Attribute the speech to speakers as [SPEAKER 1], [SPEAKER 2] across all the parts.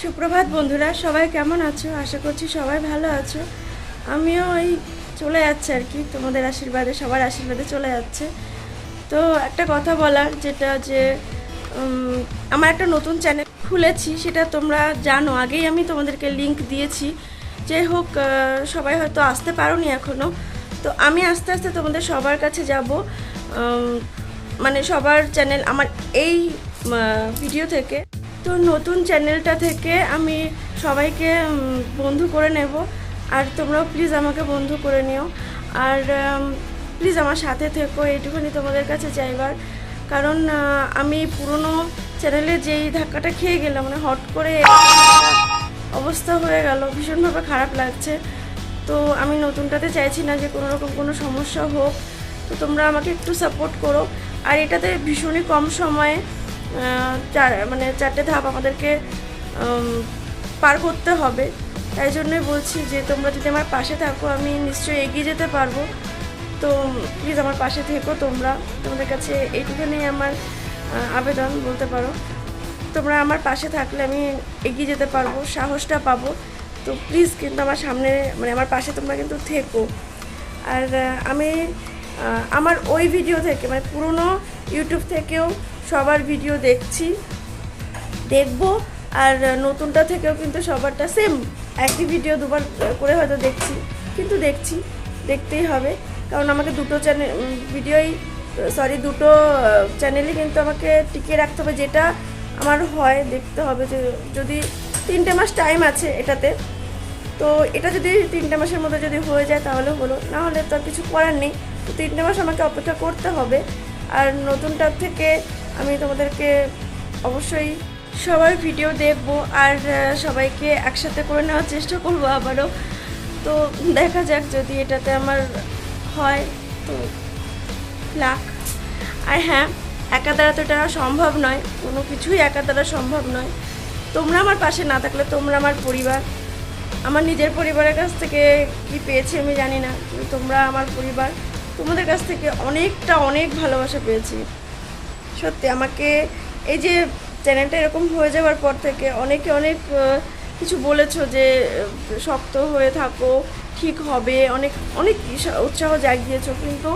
[SPEAKER 1] সুপ্রভাত বন্ধুরা, সবাই কেমন আছো? আশা করছি সবাই ভালো আছো। আমিও ওই চলে যাচ্ছে আর কি, তোমাদের আশীর্বাদে, সবার আশীর্বাদে চলে যাচ্ছে। তো একটা কথা বলার, যেটা যে আমার একটা নতুন চ্যানেল খুলেছি, সেটা তোমরা জানো। আগেই আমি তোমাদেরকে লিংক দিয়েছি। যে হোক সবাই হয়তো আসতে পারোনি এখনও তো আমি আস্তে আস্তে তোমাদের সবার কাছে যাব। মানে সবার চ্যানেল, আমার এই ভিডিও থেকে। তো নতুন চ্যানেলটা থেকে আমি সবাইকে বন্ধু করে নেব। আর তোমরাও প্লিজ আমাকে বন্ধু করে নিও। আর প্লিজ আমার সাথে থেকো, এইটুকুনি তোমাদের কাছে চাইবার। কারণ আমি পুরনো চ্যানেলে যেই ধাক্কাটা খেয়ে গেলাম মানে হট করে অবস্থা হয়ে গেল, ভীষণভাবে খারাপ লাগছে। তো আমি নতুনটাতে চাইছি না যে কোনো রকম কোনো সমস্যা হোক। তো তোমরা আমাকে একটু সাপোর্ট করো। আর এটাতে ভীষণই কম সময়ে চার মানে চারটে ধাপ আমাদেরকে পার করতে হবে। তাই জন্যই বলছি যে, তোমরা যদি আমার পাশে থাকো, আমি নিশ্চয়ই এগিয়ে যেতে পারব। তো প্লিজ আমার পাশে থেকো তোমরা। তোমাদের কাছে এইটুখানি আমার আবেদন বলতে পারো। তোমরা আমার পাশে থাকলে আমি এগিয়ে যেতে পারব, সাহসটা পাবো। তো প্লিজ কিন্তু আমার সামনে মানে আমার পাশে তোমরা কিন্তু থেকো। আর আমি আমার ওই ভিডিও থেকে মানে পুরনো ইউটিউব থেকেও সবার ভিডিও দেখছি, দেখব, আর নতুনটা থেকেও কিন্তু সবারটা সেম একই ভিডিও দুবার করে হয়তো দেখছি, কিন্তু দেখছি, দেখতেই হবে। কারণ আমাকে দুটো চ্যানেল ভিডিওই সরি দুটো চ্যানেলই কিন্তু আমাকে টিকিয়ে রাখতে হবে। যেটা আমার হয়, দেখতে হবে। যে, যদি তিনটে মাস টাইম আছে এটাতে, তো এটা যদি তিনটে মাসের মধ্যে যদি হয়ে যায় তাহলে হলো। না হলে তো আর কিছু করার নেই। তো তিনটে মাস আমাকে অপেক্ষা করতে হবে। আর নতুনটার থেকে আমি তোমাদেরকে অবশ্যই সবার ভিডিও দেখব আর সবাইকে একসাথে করে নেওয়ার চেষ্টা করব আবারও। তো দেখা যাক যদি এটাতে আমার হয়, তো লাখ আর হ্যাঁ একা দ্বারা তো এটা সম্ভব নয়, কোনো কিছুই একা দ্বারা সম্ভব নয়। তোমরা আমার পাশে না থাকলে তোমরা আমার পরিবার। আমার নিজের পরিবারের কাছ থেকে কি পেয়েছি আমি জানি না তোমরা আমার পরিবার। তোমাদের কাছ থেকে অনেকটা অনেক ভালোবাসা পেয়েছি। সত্যি আমাকে এই যে চ্যানেলটা এরকম হয়ে যাওয়ার পর থেকে অনেকে অনেক কিছু বলেছ যে শক্ত হয়ে থাকো, ঠিক হবে, অনেক অনেক উৎসাহ জাগিয়েছো, কিন্তু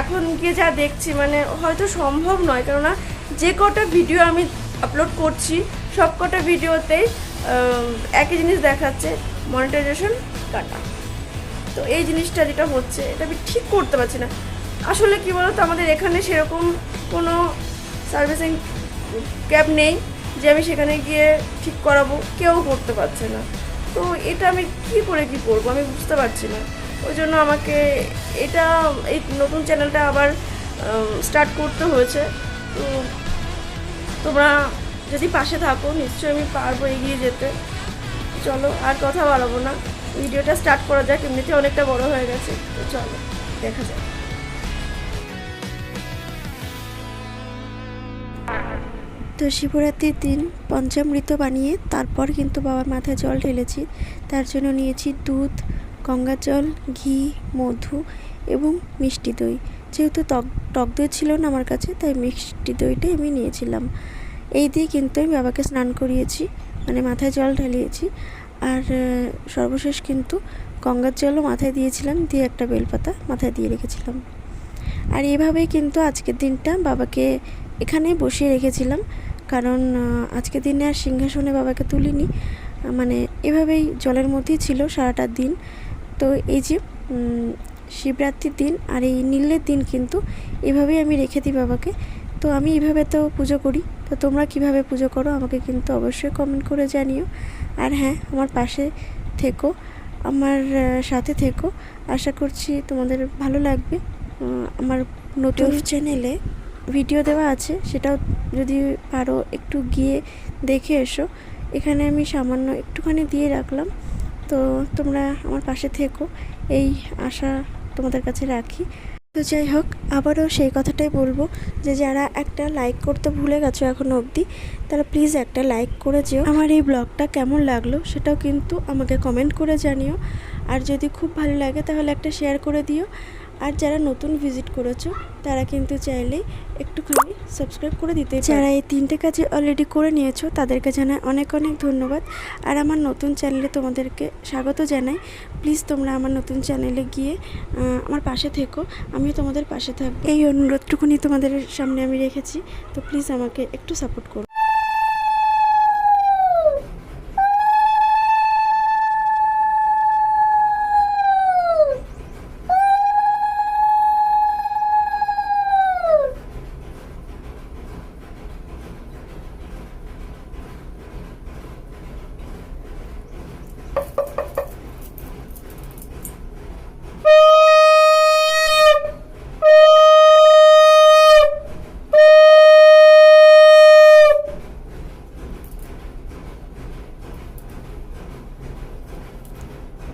[SPEAKER 1] এখন গিয়ে যা দেখছি মানে হয়তো সম্ভব নয়, কেননা যে কটা ভিডিও আমি আপলোড করছি, সব কটা ভিডিওতেই একই জিনিস দেখাচ্ছে মনিটাইজেশন কাটা। তো এই জিনিসটা যেটা হচ্ছে, এটা আমি ঠিক করতে পারছি না। আসলে কি বলতো, আমাদের এখানে সেরকম কোনো সার্ভিসিং ক্যাব নেই যে আমি সেখানে গিয়ে ঠিক করাবো, কেউ করতে পারছে না। তো এটা আমি কি করে কি করব আমি বুঝতে পারছি না। ওই জন্য আমাকে এটা, এই নতুন চ্যানেলটা আবার স্টার্ট করতে হয়েছে। তো তোমরা যদি পাশে থাকো, নিশ্চয়ই আমি পারব এগিয়ে যেতে। চলো, আর কথা বাড়াবো না। ভিডিওটা স্টার্ট করা যাক, এমনিতে অনেকটা বড় হয়ে গেছে। তো চলো, দেখা যাক।
[SPEAKER 2] তো শিবরাত্রির দিন পঞ্চামৃত বানিয়ে তারপর কিন্তু বাবার মাথায় জল ঢেলেছি। তার জন্য নিয়েছি দুধ গঙ্গার জল, ঘি, মধু এবং মিষ্টি দই। যেহেতু টক টক দই ছিল না আমার কাছে, তাই মিষ্টি দইটাই আমি নিয়েছিলাম। এই দিয়ে কিন্তু আমি বাবাকে স্নান করিয়েছি মানে মাথায় জল ঢালিয়েছি। আর সর্বশেষ কিন্তু গঙ্গার জলও মাথায় দিয়েছিলাম, দিয়ে একটা বেলপাতা মাথায় দিয়ে রেখেছিলাম। আর এভাবেই কিন্তু আজকের দিনটা বাবাকে এখানেই বসিয়ে রেখেছিলাম। কারণ আহ, আজকের দিনে আর সিংহাসনে বাবাকে তুলিনি। মানে এভাবেই জলের মধ্যেই ছিল সারাটা দিন। তো এই যে শিবরাত্রির দিন আর এই নীলের দিন কিন্তু এভাবেই আমি রেখে দিই বাবাকে। তো আমি এইভাবে তো পুজো করি। তো তোমরা কীভাবে পুজো করো আমাকে কিন্তু অবশ্যই কমেন্ট করে জানিও। আর হ্যাঁ আমার পাশে থেকো আমার সাথে থেকো। আশা করছি তোমাদের ভালো লাগবে। আমার নতুন চ্যানেলে ভিডিও দেওয়া আছে, সেটাও যদি পারো একটু গিয়ে দেখে এসো। এখানে আমি সামান্য একটুখানি দিয়ে রাখলাম। তো তোমরা আমার পাশে থেকো, এই আশা তোমাদের কাছে রাখি। তো যাই হোক, আবারও সেই কথাটাই বলব যে যারা একটা লাইক করতে ভুলে গেছো এখনও অবধি, তারা প্লিজ একটা লাইক করে যেও। আমার এই ব্লগটা কেমন লাগল সেটাও কিন্তু আমাকে কমেন্ট করে জানিও। আর যদি খুব ভালো লাগে তাহলে একটা শেয়ার করে দিও।
[SPEAKER 1] আর যারা নতুন ভিজিট করেছ, তারা কিন্তু চাইলেই একটুখানি সাবস্ক্রাইব করে দিতে
[SPEAKER 2] যারা এই তিনটে কাজে অলরেডি করে নিয়েছো, তাদেরকে জানাই অনেক অনেক ধন্যবাদ। আর আমার নতুন চ্যানেলে তোমাদেরকে স্বাগত জানাই। প্লিজ তোমরা আমার নতুন চ্যানেলে গিয়ে আমার পাশে থেকো। আমিও তোমাদের পাশে থাকব। এই অনুরোধটুকুনি তোমাদের সামনে আমি রেখেছি। তো প্লিজ আমাকে একটু সাপোর্ট করো।